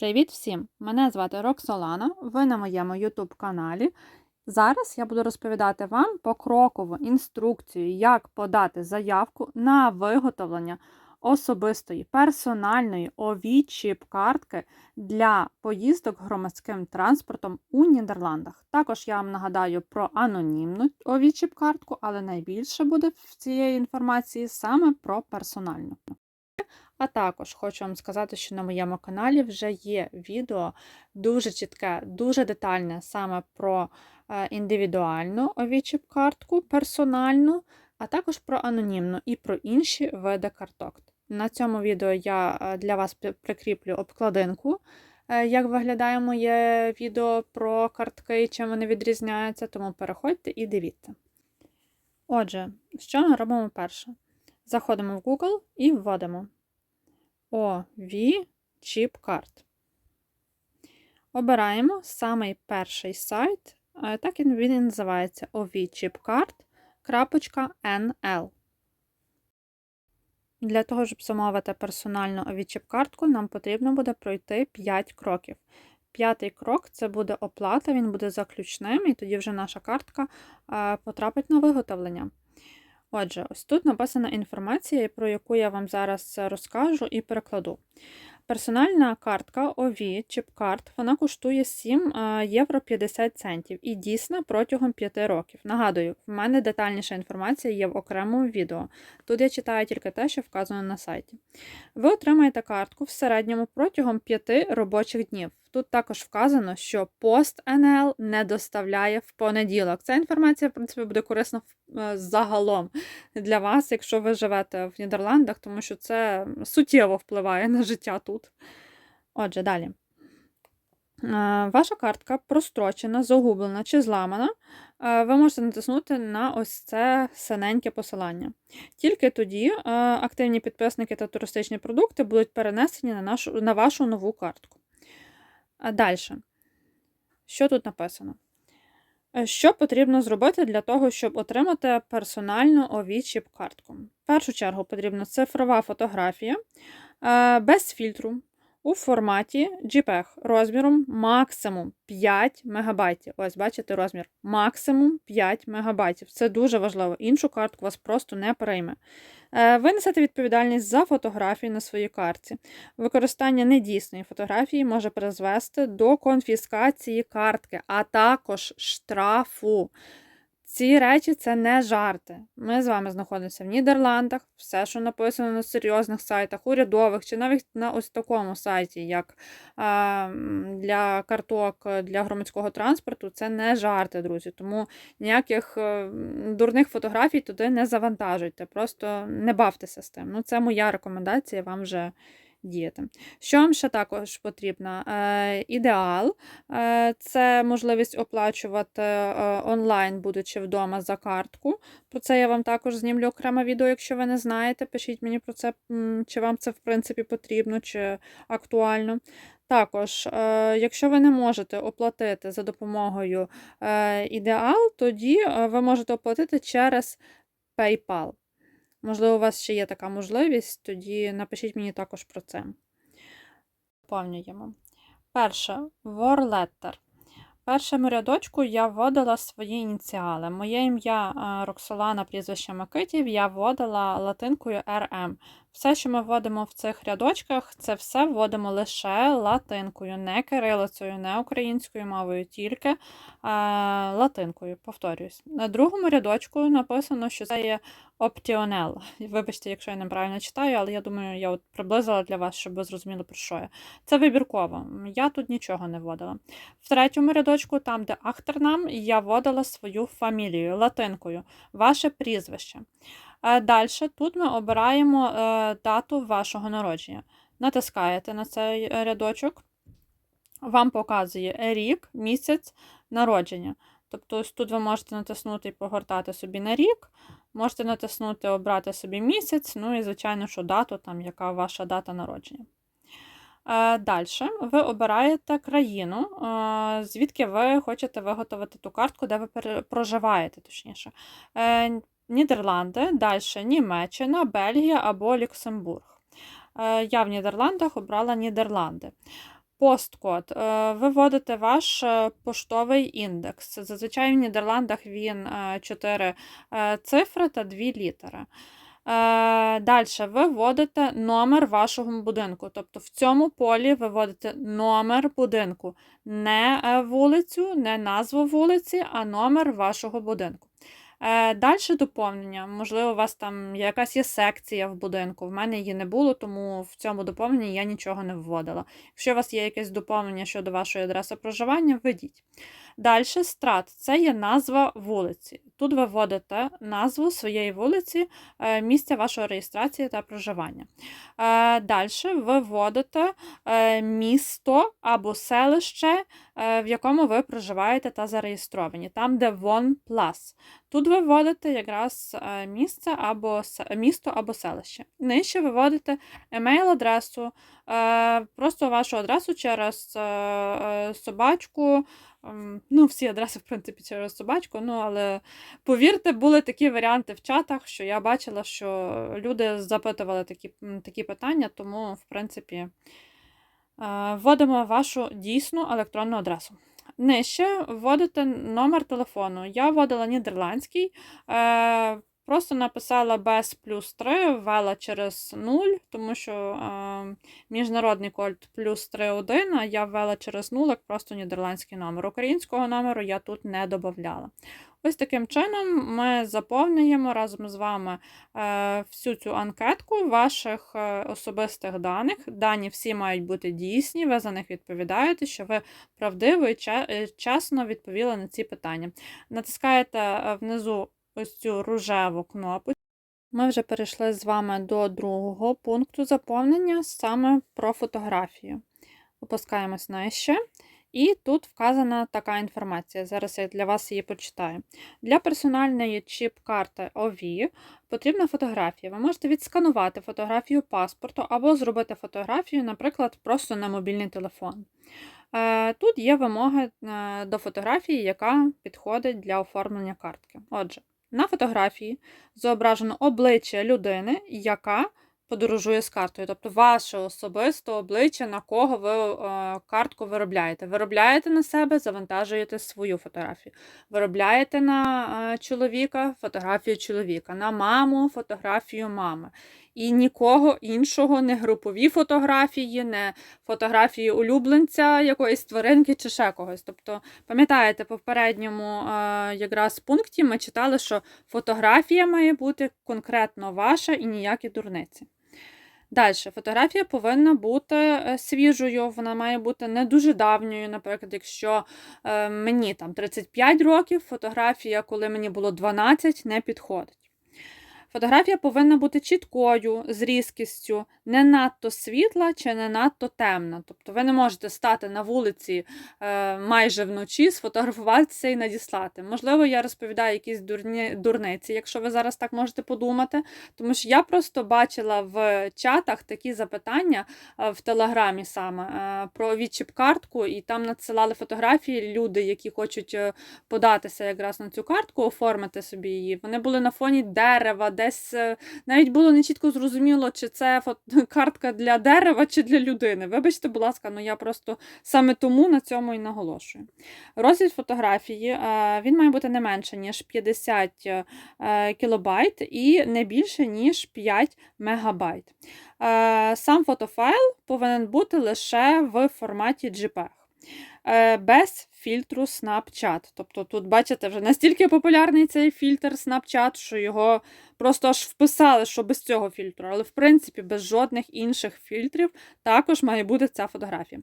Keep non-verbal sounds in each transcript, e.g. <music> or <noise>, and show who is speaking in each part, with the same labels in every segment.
Speaker 1: Привіт всім! Мене звати Роксолана, ви на моєму YouTube каналі. Зараз я буду розповідати вам покрокову інструкцію, як подати заявку на виготовлення особистої персональної ові-чіп картки для поїздок громадським транспортом у Нідерландах. Також я вам нагадаю про анонімну ові-чіп картку, але найбільше буде в цієї інформації саме про персональну. А також хочу вам сказати, що на моєму каналі вже є відео дуже чітке, дуже детальне саме про е, індивідуальну овічіп картку, персональну, а також про анонімну і про інші види карток. На цьому відео я е, для вас прикріплю обкладинку, е, як виглядає моє відео про картки і чим вони відрізняються, тому переходьте і дивіться. Отже, що ми робимо перше? Заходимо в Google і вводимо. OV Chip Card. Обираємо самий перший сайт, так він і називається ovchipcard.nl. Для того, щоб замовити персональну овічіп-картку, нам потрібно буде пройти 5 кроків. П'ятий крок це буде оплата, він буде заключним, і тоді вже наша картка потрапить на виготовлення. Отже, ось тут написана інформація, про яку я вам зараз розкажу і перекладу. Персональна картка OV чіп-карт, вона коштує 7 євро 50 центів і дійсна протягом 5 років. Нагадую, в мене детальніша інформація є в окремому відео. Тут я читаю тільки те, що вказано на сайті. Ви отримаєте картку в середньому протягом 5 робочих днів. Тут також вказано, що пост НЛ не доставляє в понеділок. Ця інформація, в принципі, буде корисна е, загалом для вас, якщо ви живете в Нідерландах, тому що це суттєво впливає на життя тут. Отже, далі. Е, ваша картка прострочена, загублена чи зламана, е, ви можете натиснути на ось це синеньке посилання. Тільки тоді активні підписники та туристичні продукти будуть перенесені на, нашу, на вашу нову картку. Далі. Що тут написано? Е, що потрібно зробити для того, щоб отримати персональну овічіп картку? В першу чергу потрібна цифрова фотографія е, без фільтру, у форматі JPEG розміром максимум 5 МБ. Ось, бачите, розмір максимум 5 МБ. Це дуже важливо. Іншу картку вас просто не перейме. Е, ви несете відповідальність за фотографії на своїй карті. Використання недійсної фотографії може призвести до конфіскації картки, а також штрафу. Ці речі це не жарти. Ми з вами знаходимося в Нідерландах. Все, що написано на серйозних сайтах, урядових, чи навіть на ось такому сайті, як для карток для громадського транспорту, це не жарти, друзі. Тому ніяких е, дурних фотографій туди не завантажуйте. Просто не бавтеся з тим. Ну, Це моя рекомендація вам вже діяти. Що вам ще також потрібно? Е, ідеал е, це можливість оплачувати е, онлайн, будучи вдома за картку. Про це я вам також знімлю окреме відео, якщо ви не знаєте. Пишіть мені про це, чи вам це в принципі потрібно, чи актуально. Також, якщо ви не можете оплатити за допомогою ідеал, тоді ви можете оплатити через PayPal. Можливо, у вас ще є така можливість, тоді напишіть мені також про це. Поповнюємо. Перше war letter. Першому рядочку я вводила свої ініціали. Моє ім'я е, Роксолана, прізвище Микитів, я вводила латинкою RM. Все, що ми вводимо в цих рядочках, це все вводимо лише латинкою, не кирилицею, не українською мовою, тільки е, латинкою. Повторюсь. На другому рядочку написано, що це є опціонел. Вибачте, якщо я неправильно читаю, але я думаю, я от приблизила для вас, щоб ви зрозуміли, про що я. Це вибірково. Я тут нічого не вводила. В третьому рядочку, там, де ахтернам, я вводила свою фамілію латинкою, ваше прізвище. Е, Далі тут ми обираємо е, дату вашого народження. Натискаєте на цей рядочок, вам показує рік, місяць народження. Тобто, тут ви можете натиснути і погортати собі на рік, можете натиснути Обрати собі місяць, ну і, звичайно, що дату, там, яка ваша дата народження. Е, Далі ви обираєте країну, звідки ви хочете виготовити ту картку, де ви проживаєте, точніше. Нідерланди, далі Німеччина, Бельгія або Люксембург. Е, я в Нідерландах обрала Нідерланди. посткод. Е, Ви вводите ваш е, поштовий індекс. Зазвичай в Нідерландах він 4 цифри та 2 літери. Далі ви вводите номер вашого будинку. Тобто в цьому полі ви вводите номер будинку, не вулицю, не назву вулиці, а номер вашого будинку. Далі доповнення. Можливо, у вас там якась є секція в будинку. В мене її не було, тому в цьому доповненні я нічого не вводила. Якщо у вас є якесь доповнення щодо вашої адреси проживання, введіть. Далі страт це є назва вулиці. Тут ви вводите назву своєї вулиці, е, місця вашої реєстрації та проживання. Е, Далі ви вводите е, місто або селище, в якому ви проживаєте та зареєстровані, там, де вон плас. Тут ви вводите якраз місце або місто або селище. Нижче ви вводите емейл-адресу, просто вашу адресу через собачку. Ем, ну, всі адреси, в принципі, через собачку. Ну, але повірте, були такі варіанти в чатах, що я бачила, що люди запитували такі такі питання, тому, в принципі, е, вводимо вашу дійсну електронну адресу. Нижче вводите номер телефону. Я вводила нідерландський. Просто написала без плюс 3, ввела через 0, тому що е, міжнародний код плюс 3 1, а я ввела через 0, як просто нідерландський номер. Українського номеру я тут не додавала. Ось таким чином ми заповнюємо разом з вами е, всю цю анкетку ваших е, особистих даних. Дані всі мають бути дійсні, ви за них відповідаєте, що ви правдиво і е, чесно відповіли на ці питання. Натискаєте внизу ось цю рожеву кнопку. Ми вже перейшли з вами до другого пункту заповнення саме про фотографію. Опускаємось нижче. І тут вказана така інформація. Зараз я для вас її почитаю. Для персональної чіп-карти OV потрібна фотографія. Ви можете відсканувати фотографію паспорту або зробити фотографію, наприклад, просто на мобільний телефон. Е, тут є вимоги е, до фотографії, яка підходить для оформлення картки. Отже, на фотографії зображено обличчя людини, яка подорожує з картою. Тобто ваше особисте обличчя, на кого ви е, картку виробляєте. Виробляєте на себе, завантажуєте свою фотографію. Виробляєте на е, чоловіка фотографію чоловіка, на маму фотографію мами і нікого іншого, не групові фотографії, не фотографії улюбленця якоїсь тваринки чи ще когось. Тобто, пам'ятаєте, по попередньому якраз пункті ми читали, що фотографія має бути конкретно ваша і ніякі дурниці. Далі, фотографія повинна бути е, свіжою, вона має бути не дуже давньою. Наприклад, якщо е, мені там 35 років, фотографія, коли мені було 12, не підходить. Фотографія повинна бути чіткою, з різкістю, не надто світла чи не надто темна. Тобто ви не можете стати на вулиці е, майже вночі, сфотографуватися і надіслати. Можливо, я розповідаю якісь дурні, дурниці, якщо ви зараз так можете подумати. Тому що я просто бачила в чатах такі запитання е, в Телеграмі саме е, про відчіп-картку, і там надсилали фотографії люди, які хочуть податися якраз на цю картку, оформити собі її. Вони були на фоні дерева десь е, навіть було не чітко зрозуміло, чи це <laughs> картка для дерева чи для людини. Вибачте, будь ласка, ну я просто саме тому на цьому і наголошую. Розмір фотографії е, він має бути не менше, ніж 50 е, кілобайт і не більше, ніж 5 мегабайт. Сам фотофайл повинен бути лише в форматі JPEG. Без фільтру Snapchat. Тобто тут, бачите, вже настільки популярний цей фільтр Snapchat, що його просто аж вписали, що без цього фільтру. Але, в принципі, без жодних інших фільтрів також має бути ця фотографія.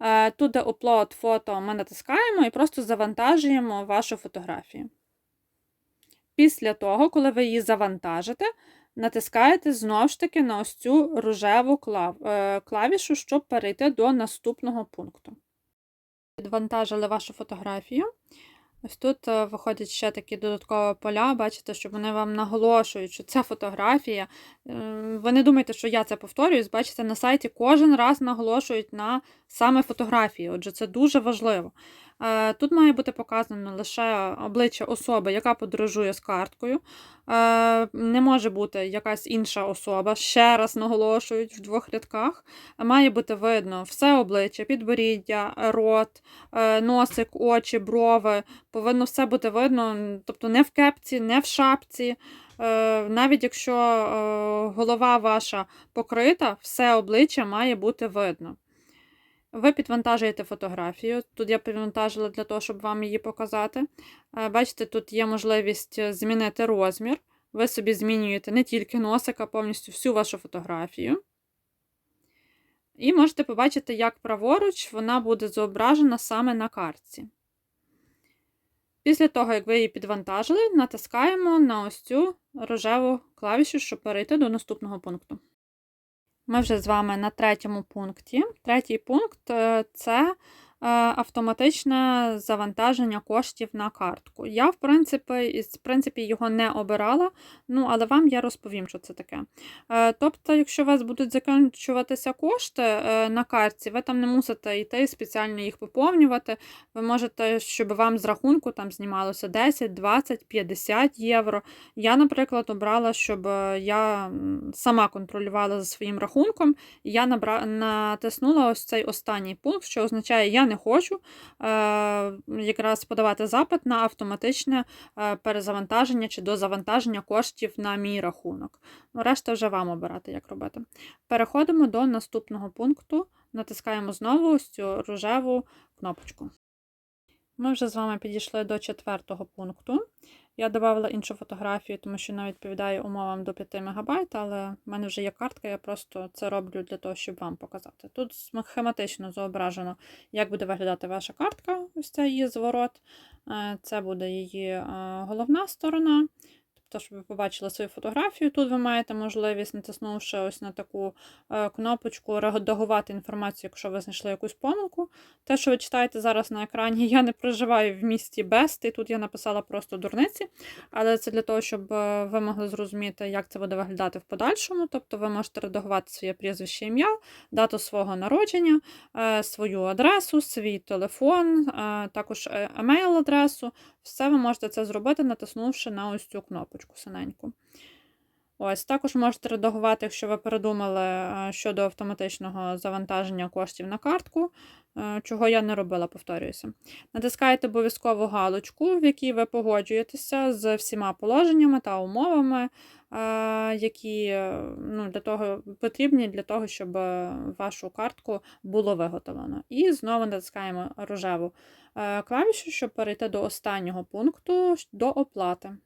Speaker 1: Е, тут, де upload фото, ми натискаємо і просто завантажуємо вашу фотографію. Після того, коли ви її завантажите, натискаєте знову ж таки на ось цю рожеву е, клавішу, щоб перейти до наступного пункту. Відвантажили вашу фотографію. Ось тут е, виходять ще такі додаткові поля, бачите, що вони вам наголошують, що це фотографія. Е, ви не думайте, що я це повторююсь, бачите, на сайті кожен раз наголошують на саме фотографії. Отже, це дуже важливо. Е, Тут має бути показано лише обличчя особи, яка подорожує з карткою. Е, Не може бути якась інша особа, ще раз наголошують в двох рядках. Має бути видно все обличчя, підборіддя, рот, е, носик, очі, брови. Повинно все бути видно, тобто не в кепці, не в шапці. Навіть якщо голова ваша покрита, все обличчя має бути видно. Ви підвантажуєте фотографію. Тут я підвантажила для того, щоб вам її показати. Е, Бачите, тут є можливість е, змінити розмір. Ви собі змінюєте не тільки носик, а повністю всю вашу фотографію. І можете побачити, як праворуч вона буде зображена саме на картці. Після того, як ви її підвантажили, натискаємо на ось цю рожеву клавішу, щоб перейти до наступного пункту. Ми вже з вами на третьому пункті. Третій пункт е, це автоматичне завантаження коштів на картку. Я, в принципі, в принципі, його не обирала, ну, але вам я розповім, що це таке. Е, Тобто, якщо у вас будуть закінчуватися кошти е, на картці, ви там не мусите йти спеціально їх поповнювати. Ви можете, щоб вам з рахунку там знімалося 10, 20, 50 євро. Я, наприклад, обрала, щоб е, я сама контролювала за своїм рахунком, і я натиснула ось цей останній пункт, що означає, я не хочу е, якраз подавати запит на автоматичне е, перезавантаження чи дозавантаження коштів на мій рахунок. Ну, решта вже вам обирати, як робити. Переходимо до наступного пункту, натискаємо знову цю рожеву кнопочку. Ми вже з вами підійшли до четвертого пункту. Я додавала іншу фотографію, тому що вона відповідає умовам до 5 МБ, але в мене вже є картка, я просто це роблю для того, щоб вам показати. Тут схематично зображено, як буде виглядати ваша картка, ось це її зворот. Е, Це буде її е, головна сторона. Тобто, щоб ви побачили свою фотографію, тут ви маєте можливість, натиснувши ось на таку е, кнопочку, редагувати інформацію, якщо ви знайшли якусь помилку. Те, що ви читаєте зараз на екрані, я не проживаю в місті Бест, і тут я написала просто дурниці, але це для того, щоб е, ви могли зрозуміти, як це буде виглядати в подальшому. Тобто ви можете редагувати своє прізвище ім'я, дату свого народження, е, свою адресу, свій телефон, також емейл-адресу. Все ви можете це зробити, натиснувши на ось цю кнопочку синеньку. Ось, Також можете редагувати, якщо ви передумали е, щодо автоматичного завантаження коштів на картку, е, чого я не робила, повторююся. Натискаєте обов'язково галочку, в якій ви погоджуєтеся з всіма положеннями та умовами, які ну, для того, потрібні для того, щоб вашу картку було виготовлено. І знову натискаємо рожеву клавішу, щоб перейти до останнього пункту до оплати.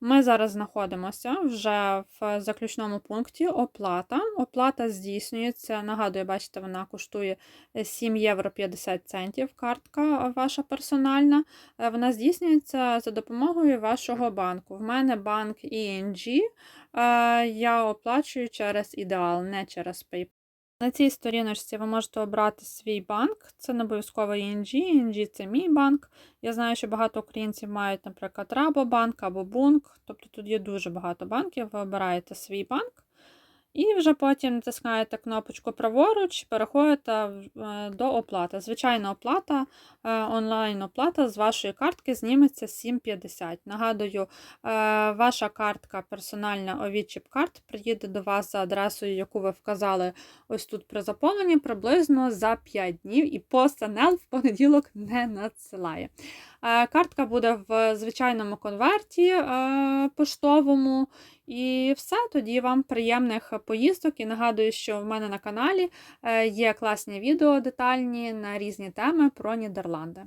Speaker 1: Ми зараз знаходимося вже в заключному пункті оплата. Оплата здійснюється, нагадую, бачите, вона коштує 7 євро 50 центів картка ваша персональна. Е, Вона здійснюється за допомогою вашого банку. В мене банк ING, е, я оплачую через ідеал, не через PayPal. На цій сторіночці ви можете обрати свій банк. Це не обов'язково ING, ING – це мій банк. Я знаю, що багато українців мають, наприклад, Рабобанк або Бунк. Тобто тут є дуже багато банків. Ви обираєте свій банк. І вже потім натискаєте кнопочку праворуч, переходите е, до оплати. Звичайна оплата, е, онлайн-оплата з вашої картки зніметься 7,50. Нагадую, е, ваша картка персональна овідчіп карт приїде до вас за адресою, яку ви вказали ось тут при заповненні, приблизно за 5 днів, і PostNL в понеділок не надсилає. Картка буде в звичайному конверті поштовому. І все, тоді вам приємних поїздок. І нагадую, що в мене на каналі е, є класні відео детальні на різні теми про Нідерланди.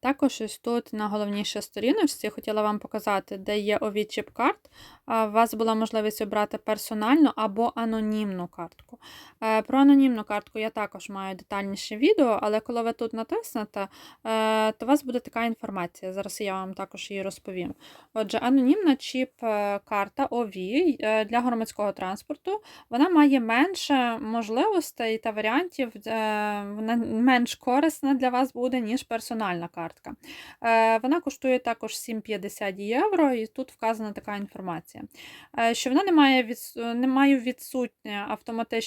Speaker 1: Також ось тут на головнішій сторіночці хотіла вам показати, де є овідчіп карт. У вас була можливість обрати персональну або анонімну картку. Е, про анонімну картку я також маю детальніше відео, але коли ви тут натиснете, е, то у вас буде така інформація. Зараз я вам також її розповім. Отже, анонімна чіп-карта ОВ для громадського транспорту вона має менше можливостей та варіантів, вона менш корисна для вас буде, ніж персональна картка. Е, вона коштує також 7,50 євро, і тут вказана така інформація. Е, Що вона не має, відс... не має відсутнє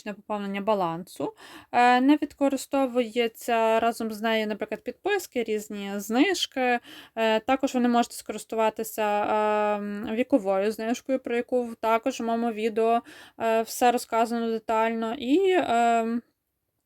Speaker 1: автоматичне поповнення балансу, е, не використовується разом з нею, наприклад, підписки, різні знижки. Е, Також ви не можете скористуватися е, віковою знижкою, про яку також в моєму відео все розказано детально. І е,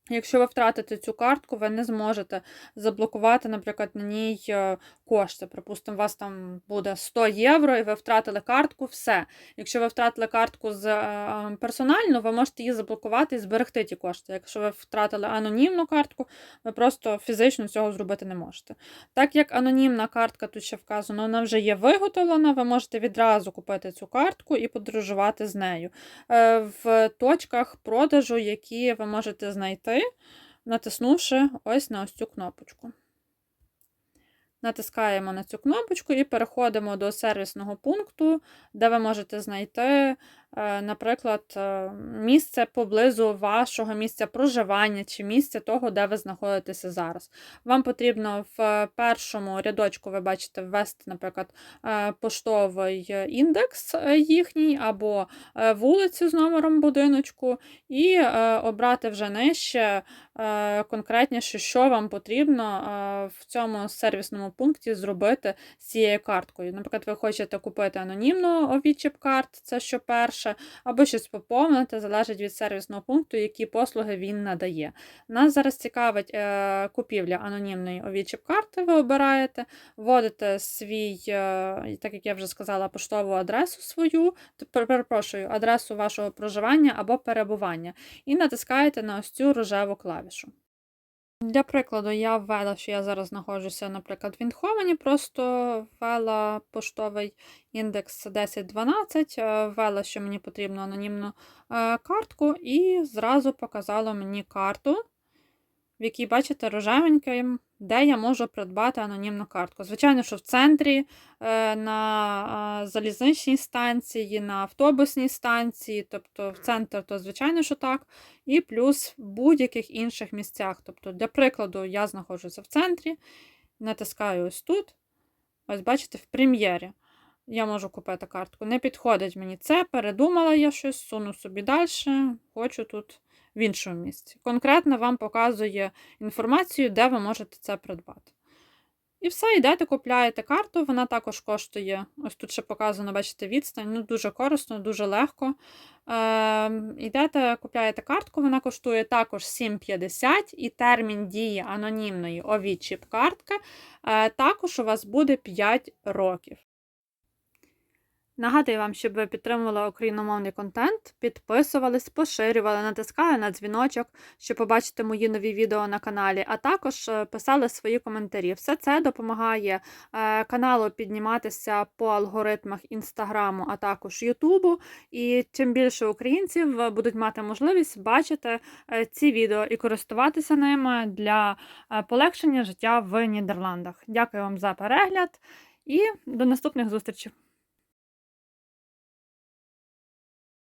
Speaker 1: Якщо ви втратите цю картку, ви не зможете заблокувати, наприклад, на ній е, кошти. Припустимо, у вас там буде 100 євро, і ви втратили картку, все. Якщо ви втратили картку з е, персональну, ви можете її заблокувати і зберегти ті кошти. Якщо ви втратили анонімну картку, ви просто фізично цього зробити не можете. Так як анонімна картка тут ще вказано, вона вже є виготовлена, ви можете відразу купити цю картку і подорожувати з нею е, в точках продажу, які ви можете знайти натиснувши ось на ось цю кнопочку. Натискаємо на цю кнопочку і переходимо до сервісного пункту, де ви можете знайти, наприклад, е, місце поблизу вашого місця проживання чи місця того, де ви знаходитеся зараз. Вам потрібно в першому рядочку, ви бачите, ввести, наприклад, е, поштовий індекс їхній, або вулицю з номером будиночку, і обрати вже нижче конкретніше, що вам потрібно в цьому сервісному пункті зробити з цією карткою. Наприклад, ви хочете купити анонімну овічіп карт, це що перше, або щось поповнити, залежить від сервісного пункту, які послуги він надає. Нас зараз цікавить е, купівля анонімної овічіп карти, ви обираєте, вводите свій, е, так як я вже сказала, поштову адресу свою, перепрошую, адресу вашого проживання або перебування, і натискаєте на ось цю рожеву клавішу. Для прикладу, я ввела, що я зараз знаходжуся, наприклад, в Інховані, просто ввела поштовий індекс 1012, е, ввела, що мені потрібно анонімну е, картку, і зразу показало мені карту, в якій, бачите, рожевеньким, де я можу придбати анонімну картку. Звичайно, що в центрі, е, на залізничній станції, на автобусній станції, тобто в центр, то, звичайно, що так. І плюс в будь-яких інших місцях. Тобто, для прикладу, я знаходжуся в центрі, натискаю ось тут. Ось, бачите, в прем'єрі. Я можу купити картку. Не підходить мені це, передумала я щось, суну собі далі, хочу тут в іншому місці. Конкретно вам показує інформацію, де ви можете це придбати. І все, йдете, купляєте карту, вона також коштує, ось тут ще показано, бачите, відстань, ну дуже корисно, дуже легко. Е, Йдете, купляєте картку, вона коштує також 7,50 і термін дії анонімної овічіп картки е, також у вас буде 5 років. Нагадую вам, щоб ви підтримували україномовний контент, підписувались, поширювали, натискали на дзвіночок, щоб побачити мої нові відео на каналі, а також е, писали свої коментарі. Все це допомагає е, каналу підніматися по алгоритмах інстаграму, а також Ютубу. І чим більше українців будуть мати можливість бачити е, ці відео і користуватися ними для полегшення життя в Нідерландах. Дякую вам за перегляд і до наступних зустрічей!